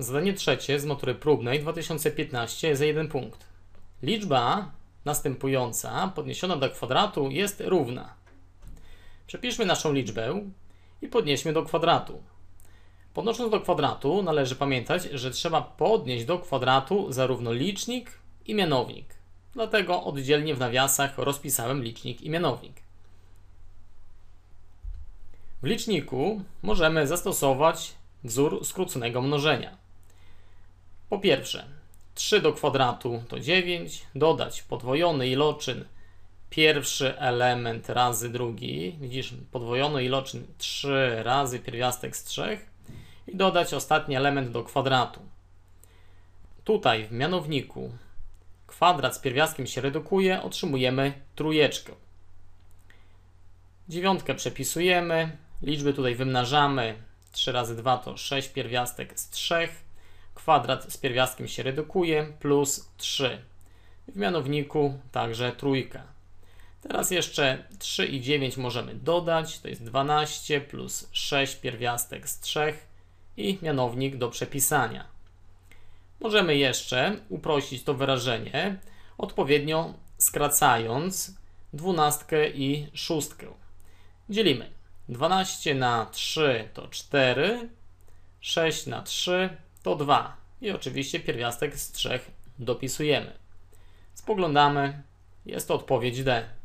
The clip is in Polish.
Zadanie trzecie z matury próbnej 2015 za jeden punkt. Liczba następująca podniesiona do kwadratu jest równa. Przepiszmy naszą liczbę i podnieśmy do kwadratu. Podnosząc do kwadratu należy pamiętać, że trzeba podnieść do kwadratu zarówno licznik i mianownik. Dlatego oddzielnie w nawiasach rozpisałem licznik i mianownik. W liczniku możemy zastosować wzór skróconego mnożenia. Po pierwsze, 3 do kwadratu to 9, dodać podwojony iloczyn pierwszy element razy drugi, widzisz podwojony iloczyn 3 razy pierwiastek z 3 i dodać ostatni element do kwadratu. Tutaj w mianowniku kwadrat z pierwiastkiem się redukuje, otrzymujemy trójeczkę. Dziewiątkę przepisujemy, liczby tutaj wymnażamy, 3 razy 2 to 6 pierwiastek z 3, kwadrat z pierwiastkiem się redukuje, plus 3. W mianowniku także trójka. Teraz jeszcze 3 i 9 możemy dodać, to jest 12 plus 6 pierwiastek z 3 i mianownik do przepisania. Możemy jeszcze uprościć to wyrażenie, odpowiednio skracając dwunastkę i szóstkę. Dzielimy. 12 na 3 to 4, 6 na 3 to 2 i oczywiście pierwiastek z 3 dopisujemy. Spoglądamy, jest to odpowiedź D.